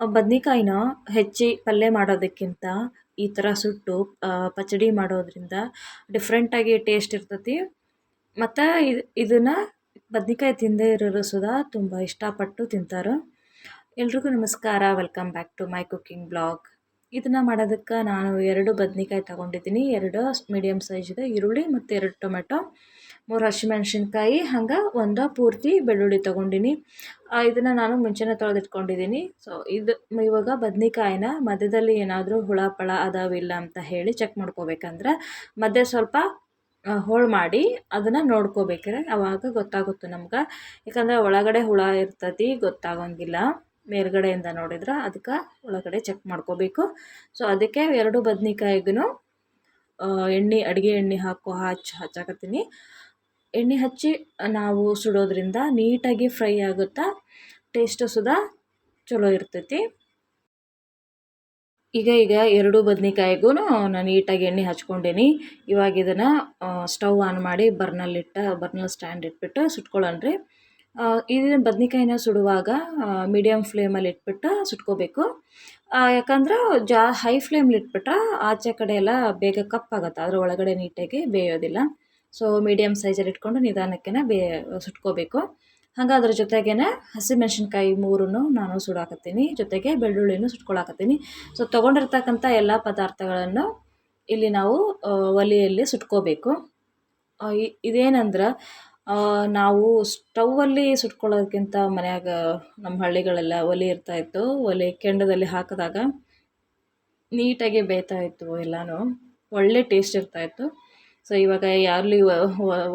ಬದ್ನೆಕಾಯಿನ ಹೆಚ್ಚಿ ಪಲ್ಯ ಮಾಡೋದಕ್ಕಿಂತ ಈ ಥರ ಸುಟ್ಟು ಪಚಡಿ ಮಾಡೋದರಿಂದ ಡಿಫ್ರೆಂಟಾಗಿ ಟೇಸ್ಟ್ ಇರ್ತೈತಿ. ಮತ್ತು ಇದು, ಇದನ್ನು ಬದ್ನೆಕಾಯಿ ತಿನ್ನದೇ ಇರೋರು ಸುದಾ ತುಂಬ ಇಷ್ಟಪಟ್ಟು ತಿಂತಾರೆ. ಎಲ್ರಿಗೂ ನಮಸ್ಕಾರ. Welcome back to my cooking blog ಇದನ್ನು ಮಾಡೋದಕ್ಕೆ ನಾನು ಎರಡು ಬದ್ನೆಕಾಯಿ ತಗೊಂಡಿದ್ದೀನಿ. ಎರಡು ಮೀಡಿಯಮ್ ಸೈಜ್ದು ಈರುಳ್ಳಿ ಮತ್ತು ಎರಡು ಟೊಮೆಟೊ. ಮೂರು ಹಸಿಮೆಣ್ಸಿನ್ಕಾಯಿ ಹಂಗೆ ಒಂದು ಪೂರ್ತಿ ಬೆಳ್ಳುಳ್ಳಿ ತೊಗೊಂಡಿನಿ. ಇದನ್ನು ನಾನು ಮುಂಚೆನೇ ತೊಳೆದಿಟ್ಕೊಂಡಿದ್ದೀನಿ ಸೊ ಇದು ಇವಾಗ ಬದ್ನಿಕಾಯಿನ ಮಧ್ಯದಲ್ಲಿ ಏನಾದರೂ ಹುಳ, ಪಳ ಅದಾವಿಲ್ಲ ಅಂತ ಹೇಳಿ ಚೆಕ್ ಮಾಡ್ಕೋಬೇಕಂದ್ರೆ ಮಧ್ಯೆ ಸ್ವಲ್ಪ ಹೋಳು ಮಾಡಿ ಅದನ್ನು ನೋಡ್ಕೋಬೇಕ್ರೆ ಅವಾಗ ಗೊತ್ತಾಗುತ್ತೆ ನಮ್ಗೆ. ಯಾಕಂದರೆ ಒಳಗಡೆ ಹುಳ ಇರ್ತತಿ, ಗೊತ್ತಾಗೋಂಗಿಲ್ಲ. ಮೇಲ್ಗಡೆಯಿಂದ ನೋಡಿದ್ರೆ ಅದಕ್ಕೆ ಒಳಗಡೆ ಚೆಕ್ ಮಾಡ್ಕೋಬೇಕು. ಸೊ ಅದಕ್ಕೆ ಎರಡು ಬದ್ನಿಕಾಯಿಗೂ ಎಣ್ಣೆ, ಅಡುಗೆ ಎಣ್ಣೆ ಹಾಕೋ ಹಚ್ಚಿ ಹಚ್ಚಾಕತ್ತೀನಿ. ಎಣ್ಣೆ ಹಚ್ಚಿ ನಾವು ಸುಡೋದ್ರಿಂದ ನೀಟಾಗಿ ಫ್ರೈ ಆಗುತ್ತಾ ಟೇಸ್ಟು ಸುದಾ ಚಲೋ ಇರ್ತೈತಿ. ಈಗ ಈಗ ಎರಡು ಬದ್ನೆಕಾಯಿಗೂ ನಾನು ನೀಟಾಗಿ ಎಣ್ಣೆ ಹಚ್ಕೊಂಡೇನಿ. ಇವಾಗ ಇದನ್ನು ಸ್ಟವ್ ಆನ್ ಮಾಡಿ ಬರ್ನಲ್ಲಿಟ್ಟ ಬರ್ನಲ್ ಸ್ಟ್ಯಾಂಡ್ ಇಟ್ಬಿಟ್ಟು ಸುಟ್ಕೊಳ್ಳೋಣ್ರಿ ಇದನ್ನ ಬದ್ನೆಕಾಯಿನ ಸುಡುವಾಗ ಮೀಡಿಯಮ್ ಫ್ಲೇಮಲ್ಲಿ ಇಟ್ಬಿಟ್ಟು ಸುಟ್ಕೋಬೇಕು. ಯಾಕಂದ್ರೆ ಜಾ ಹೈ ಫ್ಲೇಮ್ಲಿ ಇಟ್ಬಿಟ್ರೆ ಆಚೆ ಕಡೆ ಎಲ್ಲ ಬೇಗ ಕಪ್ಪಾಗುತ್ತೆ ಅದರ ಒಳಗಡೆ ನೀಟಾಗಿ ಬೇಯೋದಿಲ್ಲ. ಸೊ ಮೀಡಿಯಮ್ ಸೈಜಲ್ಲಿ ಇಟ್ಕೊಂಡು ನಿಧಾನಕ್ಕೆ ಬೇ, ಸುಟ್ಕೋಬೇಕು. ಹಂಗೆ ಅದ್ರ ಜೊತೆಗೇ ಹಸಿಮೆಣ್ಸಿನ್ಕಾಯಿ ಮೂರನ್ನು ನಾನು ಸುಡಾಕತ್ತೀನಿ. ಜೊತೆಗೆ ಬೆಳ್ಳುಳ್ಳಿನೂ ಸುಟ್ಕೊಳಕತ್ತೀನಿ. ಸೊ ತೊಗೊಂಡಿರ್ತಕ್ಕಂಥ ಎಲ್ಲ ಪದಾರ್ಥಗಳನ್ನು ಇಲ್ಲಿ ನಾವು ಒಲೆಯಲ್ಲಿ ಸುಟ್ಕೋಬೇಕು. ಇದೇನಂದ್ರೆ ನಾವು ಸ್ಟವ್ವಲ್ಲಿ ಸುಟ್ಕೊಳ್ಳೋದಕ್ಕಿಂತ ಮನ್ಯಾಗ ನಮ್ಮ ಹಳ್ಳಿಗಳೆಲ್ಲ ಒಲೆ ಇರ್ತಾಯಿತ್ತು ಒಲೆ ಕೆಂಡದಲ್ಲಿ ಹಾಕಿದಾಗ ನೀಟಾಗಿ ಬೇಯ್ತಾಯಿತ್ತು ಎಲ್ಲನೂ. ಒಳ್ಳೆ ಟೇಸ್ಟ್ ಇರ್ತಾಯಿತ್ತು ಸೊ ಇವಾಗ ಯಾರಲ್ಲಿ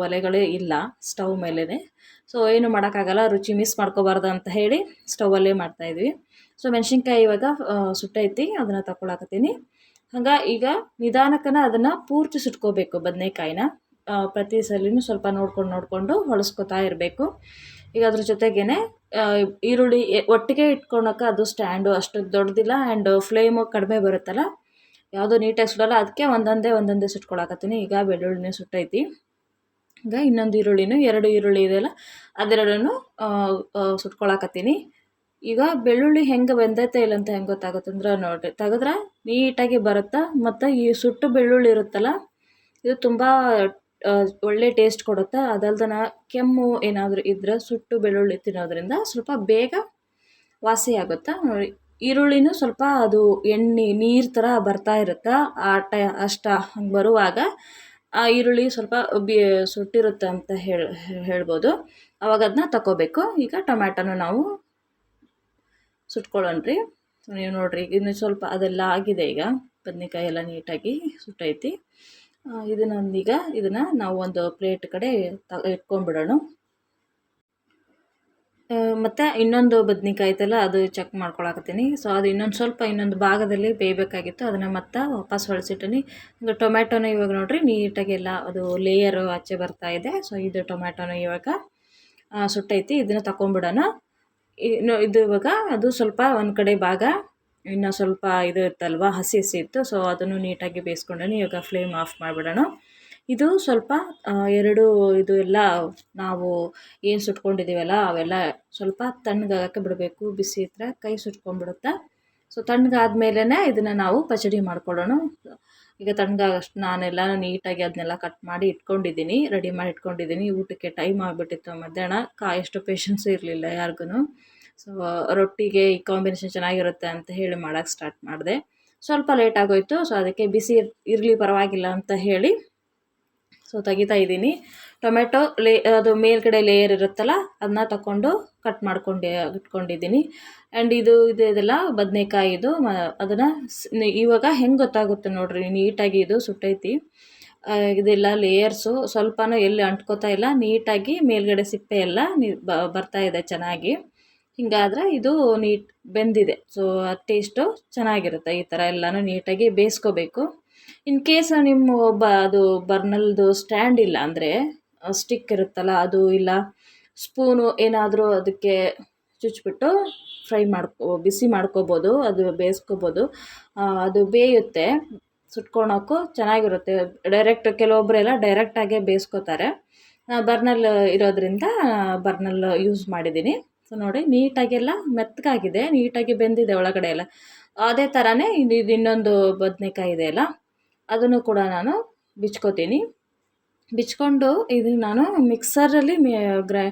ಒಲೆಗಳೇ ಇಲ್ಲ, ಸ್ಟವ್ ಮೇಲೇ ಸೊ ಏನು ಮಾಡೋಕ್ಕಾಗಲ್ಲ, ರುಚಿ ಮಿಸ್ ಮಾಡ್ಕೋಬಾರ್ದು ಅಂತ ಹೇಳಿ ಸ್ಟವಲ್ಲೇ ಮಾಡ್ತಾಯಿದ್ವಿ ಸೊ ಮೆಣಸಿನ್ಕಾಯಿ ಇವಾಗ ಸುಟ್ಟೈತಿ ಅದನ್ನು ತಗೊಳಕತ್ತೀನಿ ಹಂಗೆ ಈಗ ನಿಧಾನಕ್ಕನ ಅದನ್ನು ಪೂರ್ತಿ ಸುಟ್ಕೋಬೇಕು ಬದನೇಕಾಯಿನ. ಪ್ರತಿ ಸಲಿನೂ ಸ್ವಲ್ಪ ನೋಡ್ಕೊಂಡು ನೋಡಿಕೊಂಡು ಹೊಳಸ್ಕೊತಾ ಇರಬೇಕು. ಈಗ ಅದ್ರ ಜೊತೆಗೇ ಈರುಳ್ಳಿ ಒಟ್ಟಿಗೆ ಇಟ್ಕೊಳಕ್ಕೆ ಅದು ಸ್ಟ್ಯಾಂಡು ಅಷ್ಟು ದೊಡ್ಡದಿಲ್ಲ ಆ್ಯಂಡ್ ಫ್ಲೇಮು ಕಡಿಮೆ ಬರುತ್ತಲ್ಲ ಯಾವುದೋ ನೀಟಾಗಿ ಸುಡಲ್ಲ ಅದಕ್ಕೆ ಒಂದೊಂದೇ ಒಂದೊಂದೇ ಸುಟ್ಕೊಳಕತ್ತೀನಿ. ಈಗ ಬೆಳ್ಳುಳ್ಳಿನೇ ಸುಟ್ಟೈತಿ. ಈಗ ಇನ್ನೊಂದು ಈರುಳ್ಳಿನೂ, ಎರಡು ಈರುಳ್ಳಿ ಇದೆಯಲ್ಲ ಅದೆರಡನ್ನು ಸುಟ್ಕೊಳಕತ್ತೀನಿ. ಈಗ ಬೆಳ್ಳುಳ್ಳಿ ಹೆಂಗೆ ಬೆಂದೈತೆ ಇಲ್ಲ ಅಂತ ಹೆಂಗೆ ಗೊತ್ತಾಗುತ್ತಂದ್ರೆ ನೋಡಿರಿ ತೆಗೆದ್ರೆ ನೀಟಾಗಿ ಬರುತ್ತೆ, ಮತ್ತು ಈ ಸುಟ್ಟು ಬೆಳ್ಳುಳ್ಳಿ ಇರುತ್ತಲ್ಲ, ಇದು ತುಂಬ ಒಳ್ಳೆ ಟೇಸ್ಟ್ ಕೊಡುತ್ತೆ. ಅದಲ್ದನ ಕೆಮ್ಮು ಏನಾದರೂ ಇದ್ದರೆ ಸುಟ್ಟು ಬೆಳ್ಳುಳ್ಳಿ ತಿನ್ನೋದ್ರಿಂದ ಸ್ವಲ್ಪ ಬೇಗ ವಾಸಿ ಆಗುತ್ತೆ ನೋಡಿ ಈರುಳ್ಳಿನೂ ಸ್ವಲ್ಪ ಅದು ಎಣ್ಣೆ, ನೀರು ಥರ ಬರ್ತಾ ಇರುತ್ತೆ, ಆ ಟೈ, ಅಷ್ಟ ಹಂಗೆ ಬರುವಾಗ ಆ ಈರುಳ್ಳಿ ಸ್ವಲ್ಪ ಬಿ, ಸುಟ್ಟಿರುತ್ತೆ ಅಂತ ಹೇಳಿ, ಹೇಳ್ಬೋದು. ಅವಾಗ ಅದನ್ನ ತಗೋಬೇಕು ಈಗ ಟೊಮ್ಯಾಟೋನ ನಾವು ಸುಟ್ಕೊಳ್ಳೋಣ್ರಿ. ನೀವು ನೋಡಿರಿ, ಇನ್ನು ಸ್ವಲ್ಪ ಅದೆಲ್ಲ ಆಗಿದೆ ಈಗ. ಬದ್ನೆಕಾಯಿ ಎಲ್ಲ ನೀಟಾಗಿ ಸುಟ್ಟೈತಿ. ಇದನ್ನೊಂದೀಗ ಇದನ್ನು ನಾವು ಒಂದು ಪ್ಲೇಟ್ ಕಡೆ ತ, ಇಟ್ಕೊಂಡ್ಬಿಡೋಣ. ಮತ್ತು ಇನ್ನೊಂದು ಬದ್ನೆಕಾಯಿ ಐತಲ್ಲ ಅದು ಚೆಕ್ ಮಾಡ್ಕೊಳಕತ್ತೀನಿ. ಸೊ ಅದು ಇನ್ನೊಂದು ಸ್ವಲ್ಪ ಇನ್ನೊಂದು ಭಾಗದಲ್ಲಿ ಬೇಯಬೇಕಾಗಿತ್ತು. ಅದನ್ನು ಮತ್ತೆ ವಾಪಸ್ ಹೊಳ್ಸಿಟ್ಟೀನಿ. ಈಗ ಟೊಮ್ಯಾಟೋನ ಇವಾಗ ನೋಡಿರಿ ನೀಟಾಗಿ ಎಲ್ಲ ಅದು ಲೇಯರು ಆಚೆ ಬರ್ತಾ ಇದೆ. ಸೊ ಇದು ಟೊಮ್ಯಾಟೋನ ಇವಾಗ ಸುಟ್ಟೈತಿ. ಇದನ್ನು ತಗೊಂಬಿಡೋಣ ಇನ್ನು ಇದು ಇವಾಗ ಅದು ಸ್ವಲ್ಪ ಒಂದು ಕಡೆ ಭಾಗ ಇನ್ನು ಸ್ವಲ್ಪ ಇದು ಇತ್ತಲ್ವ, ಹಸಿ ಹಸಿ ಇತ್ತು. ಸೊ ಅದನ್ನು ನೀಟಾಗಿ ಬೇಯಿಸ್ಕೊಂಡೇನೆ ಇವಾಗ ಫ್ಲೇಮ್ ಆಫ್ ಮಾಡಿಬಿಡೋಣ. ಇದು ಸ್ವಲ್ಪ ಎರಡು ಇದು ಎಲ್ಲ ನಾವು ಏನು ಸುಟ್ಕೊಂಡಿದ್ದೀವಲ್ಲ ಅವೆಲ್ಲ ಸ್ವಲ್ಪ ತಣ್ಣಗಾಗಕ್ಕೆ ಬಿಡಬೇಕು. ಬಿಸಿ ಇದ್ದರೆ ಕೈ ಸುಟ್ಕೊಂಡ್ಬಿಡುತ್ತೆ. ಸೊ ತಣ್ಣಗಾದ್ಮೇಲೆ ಇದನ್ನು ನಾವು ಪಚಡಿ ಮಾಡ್ಕೊಳ್ಳೋಣ. ಈಗ ತಣ್ಣಗಾಗಷ್ಟು ನಾನೆಲ್ಲ ನೀಟಾಗಿ ಅದನ್ನೆಲ್ಲ ಕಟ್ ಮಾಡಿ ಇಟ್ಕೊಂಡಿದ್ದೀನಿ, ರೆಡಿ ಮಾಡಿ ಇಟ್ಕೊಂಡಿದ್ದೀನಿ. ಊಟಕ್ಕೆ ಟೈಮ್ ಆಗಿಬಿಟ್ಟಿತ್ತು ಮಧ್ಯಾಹ್ನ. ಕಾಯಷ್ಟು ಪೇಷನ್ಸು ಇರಲಿಲ್ಲ ಯಾರಿಗೂ ಸೊ ರೊಟ್ಟಿಗೆ ಈ ಕಾಂಬಿನೇಷನ್ ಚೆನ್ನಾಗಿರುತ್ತೆ ಅಂತ ಹೇಳಿ ಮಾಡೋಕ್ಕೆ ಸ್ಟಾರ್ಟ್ ಮಾಡಿದೆ. ಸ್ವಲ್ಪ ಲೇಟ್ ಆಗೋಯಿತು. ಸೊ ಅದಕ್ಕೆ ಬಿಸಿ ಇರಲಿ ಪರವಾಗಿಲ್ಲ ಅಂತ ಹೇಳಿ ಸೊ ತೆಗಿತಾ ಇದ್ದೀನಿ. ಟೊಮೆಟೊ ಲೇ, ಅದು ಮೇಲ್ಗಡೆ ಲೇಯರ್ ಇರುತ್ತಲ್ಲ ಅದನ್ನ ತಗೊಂಡು ಕಟ್ ಮಾಡ್ಕೊಂಡು, ಇಟ್ಕೊಂಡಿದ್ದೀನಿ. ಆ್ಯಂಡ್ ಇದು ಇದು, ಇದೆಲ್ಲ ಬದನೇಕಾಯಿದು ಅದನ್ನು ಇವಾಗ ಹೆಂಗೆ ಗೊತ್ತಾಗುತ್ತೆ ನೋಡಿರಿ, ನೀಟಾಗಿ ಇದು ಸುಟ್ಟೈತಿ. ಇದೆಲ್ಲ ಲೇಯರ್ಸು ಸ್ವಲ್ಪನೂ ಎಲ್ಲಿ ಅಂಟ್ಕೋತಾ ಇಲ್ಲ, ನೀಟಾಗಿ ಮೇಲ್ಗಡೆ ಸಿಪ್ಪೆ ಎಲ್ಲ ಬರ್ತಾ ಇದೆ ಚೆನ್ನಾಗಿ. ಹಿಂಗಾದ್ರೆ ಇದು ನೀಟ್, ಬೆಂದಿದೆ. ಸೊ ಟೇಸ್ಟು ಚೆನ್ನಾಗಿರುತ್ತೆ ಈ ಥರ ಎಲ್ಲನೂ ನೀಟಾಗಿ ಬೇಯಿಸ್ಕೋಬೇಕು. ಇನ್ ಕೇಸ್ ನಿಮ್ಮ ಬ ಅದು ಬರ್ನಲ್ದು ಸ್ಟ್ಯಾಂಡ್ ಇಲ್ಲ ಅಂದರೆ ಸ್ಟಿಕ್ ಇರುತ್ತಲ್ಲ, ಅದು ಇಲ್ಲ ಸ್ಪೂನು ಏನಾದರೂ ಅದಕ್ಕೆ ಚುಚ್ಚಿಬಿಟ್ಟು ಫ್ರೈ ಮಾಡ್ಕೊ, ಬಿಸಿ ಮಾಡ್ಕೋಬೋದು, ಅದು ಬೇಯಿಸ್ಕೋಬೋದು. ಅದು ಬೇಯುತ್ತೆ ಸುಟ್ಕೊಳಕ್ಕೂ ಚೆನ್ನಾಗಿರುತ್ತೆ. ಡೈರೆಕ್ಟ್ ಕೆಲವೊಬ್ಬರೆಲ್ಲ ಡೈರೆಕ್ಟಾಗೇ ಬೇಯಿಸ್ಕೋತಾರೆ. ಬರ್ನಲ್ ಇರೋದರಿಂದ ಬರ್ನಲ್ ಯೂಸ್ ಮಾಡಿದ್ದೀನಿ. ಸೊ ನೋಡಿ, ನೀಟಾಗೆಲ್ಲ ಮೆತ್ತಗಾಗಿದೆ, ನೀಟಾಗಿ ಬೆಂದಿದೆ ಒಳಗಡೆ ಎಲ್ಲ. ಅದೇ ಥರನೇ ಇದು ಇನ್ನೊಂದು ಬದನೇಕಾಯಿ ಇದೆ ಅಲ್ಲ? ಅದನ್ನು ಕೂಡ ನಾನು ಬಿಚ್ಕೋತೀನಿ. ಬಿಚ್ಕೊಂಡು ಇದು ನಾನು ಮಿಕ್ಸರಲ್ಲಿ ಮಿ, ಗ್ರೈ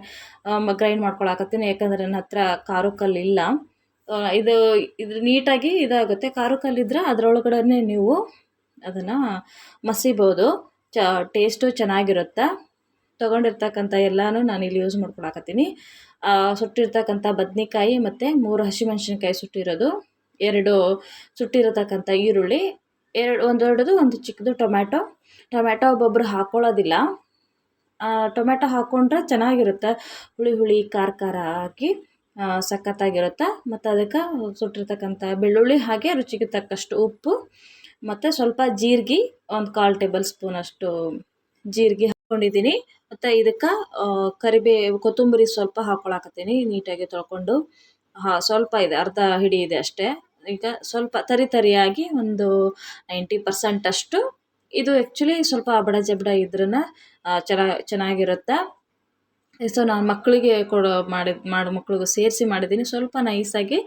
ಗ್ರೈಂಡ್ ಮಾಡ್ಕೊಳಕತ್ತೀನಿ. ಯಾಕಂದರೆ ನನ್ನ ಹತ್ರ ಖಾರ ಇಲ್ಲ ಇದು ಇದು ನೀಟಾಗಿ ಇದಾಗುತ್ತೆ. ಖಾರ ಕಲ್ಲಿದ್ರೆ ಅದರೊಳಗಡೆ ನೀವು ಅದನ್ನು ಮಸಿಬೋದು. ಚ, ಟೇಸ್ಟು ಚೆನ್ನಾಗಿರುತ್ತೆ. ತೊಗೊಂಡಿರ್ತಕ್ಕಂಥ ಎಲ್ಲನೂ ನಾನು ಇಲ್ಲಿ ಯೂಸ್ ಮಾಡ್ಕೊಳಕತ್ತೀನಿ. ಸುಟ್ಟಿರ್ತಕ್ಕಂಥ ಬದ್ನೆಕಾಯಿ ಮತ್ತು ಮೂರು ಹಸಿಮೆಣ್ಸಿನ್ಕಾಯಿ ಸುಟ್ಟಿರೋದು. ಎರಡು ಸುಟ್ಟಿರತಕ್ಕಂಥ ಈರುಳ್ಳಿ ಎರಡು, ಒಂದು ದೊಡ್ಡದು ಒಂದು ಚಿಕ್ಕದು ಟೊಮ್ಯಾಟೊ. ಟೊಮ್ಯಾಟೊ ಒಬ್ಬೊಬ್ಬರು ಹಾಕ್ಕೊಳ್ಳೋದಿಲ್ಲ ಟೊಮ್ಯಾಟೊ ಹಾಕ್ಕೊಂಡ್ರೆ ಚೆನ್ನಾಗಿರುತ್ತೆ. ಹುಳಿ ಹುಳಿ, ಖಾರ ಖಾರ ಹಾಕಿ ಸಖತ್ತಾಗಿರುತ್ತೆ. ಮತ್ತು ಅದಕ್ಕೆ ಸುಟ್ಟಿರ್ತಕ್ಕಂಥ ಬೆಳ್ಳುಳ್ಳಿ ಹಾಗೆ ರುಚಿಗೆ ತಕ್ಕಷ್ಟು ಉಪ್ಪು, ಮತ್ತು ಸ್ವಲ್ಪ ಜೀರಿಗೆ, ಒಂದು ಕಾಲು ಟೇಬಲ್ ಸ್ಪೂನಷ್ಟು ಜೀರಿಗೆ ಹಾಕ್ಕೊಂಡಿದ್ದೀನಿ ಮತ್ತು ಇದಕ್ಕೆ ಕರಿಬೇವು ಕೊತ್ತಂಬರಿ ಸ್ವಲ್ಪ ಹಾಕ್ಕೊಳಕತ್ತೀನಿ ನೀಟಾಗಿ ತೊಳ್ಕೊಂಡು. ಹಾಂ, ಸ್ವಲ್ಪ ಇದೆ, ಅರ್ಧ ಹಿಡಿ ಇದೆ ಅಷ್ಟೇ. ಈಗ ಸ್ವಲ್ಪ ತರಿ ತರಿಯಾಗಿ ಒಂದು ನೈಂಟಿ ಪರ್ಸೆಂಟಷ್ಟು ಇದು ಆ್ಯಕ್ಚುಲಿ ಸ್ವಲ್ಪ ಬಡ ಜಬಡ ಇದ್ರೂ ಚೆನ್ನ ಚೆನ್ನಾಗಿರುತ್ತೆ? ಸೊ ನಾನು ಮಕ್ಕಳಿಗೆ ಕೊಡೋ ಮಾಡಿ ಮಾಡೋ ಮಕ್ಳಿಗೂ ಸೇರಿಸಿ ಮಾಡಿದ್ದೀನಿ. ಸ್ವಲ್ಪ ನೈಸಾಗಿ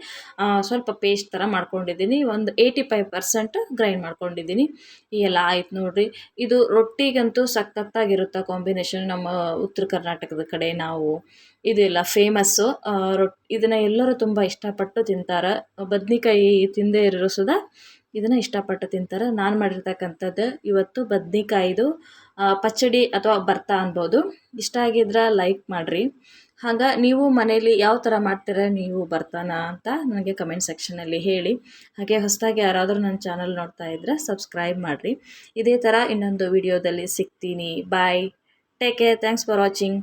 ಸ್ವಲ್ಪ ಪೇಸ್ಟ್ ಥರ ಮಾಡ್ಕೊಂಡಿದ್ದೀನಿ. ಒಂದು ಏಯ್ಟಿ ಫೈವ್ ಪರ್ಸೆಂಟ್ ಗ್ರೈಂಡ್ ಮಾಡ್ಕೊಂಡಿದ್ದೀನಿ. ಈ ಎಲ್ಲ ಆಯ್ತು ನೋಡಿರಿ. ಇದು ರೊಟ್ಟಿಗಂತೂ ಸಖತ್ತಾಗಿರುತ್ತೆ ಕಾಂಬಿನೇಷನ್ ನಮ್ಮ ಉತ್ತರ ಕರ್ನಾಟಕದ ಕಡೆ ನಾವು. ಇದೆಲ್ಲ ಫೇಮಸ್ಸು ರೊಟ್ಟಿ ಇದನ್ನು ಎಲ್ಲರೂ ತುಂಬ ಇಷ್ಟಪಟ್ಟು ತಿಂತಾರೆ. ಬದ್ನಿಕಾಯಿ ತಿಂದೇ ಇರೋ ಸುದಾ ಇದನ್ನು ಇಷ್ಟಪಟ್ಟು ತಿಂತಾರೆ. ನಾನು ಮಾಡಿರ್ತಕ್ಕಂಥದ್ದು ಇವತ್ತು ಬದ್ನೆಕಾಯಿದು. ಪಚ್ಚಡಿ ಅಥವಾ ಬರ್ತಾ ಅನ್ಬೋದು. ಇಷ್ಟ ಆಗಿದ್ರೆ ಲೈಕ್ ಮಾಡಿರಿ. ಹಾಗೆ ನೀವು ಮನೇಲಿ ಯಾವ ಥರ ಮಾಡ್ತೀರ ನೀವು ಬರ್ತಾನ ಅಂತ ನನಗೆ ಕಮೆಂಟ್ ಸೆಕ್ಷನಲ್ಲಿ ಹೇಳಿ. ಹಾಗೆ ಹೊಸದಾಗಿ ಯಾರಾದರೂ ನನ್ನ ಚಾನಲ್ ನೋಡ್ತಾ ಇದ್ದರೆ ಸಬ್ಸ್ಕ್ರೈಬ್ ಮಾಡಿರಿ. ಇದೇ ಥರ ಇನ್ನೊಂದು ವಿಡಿಯೋದಲ್ಲಿ ಸಿಗ್ತೀನಿ. Bye take care thanks for watching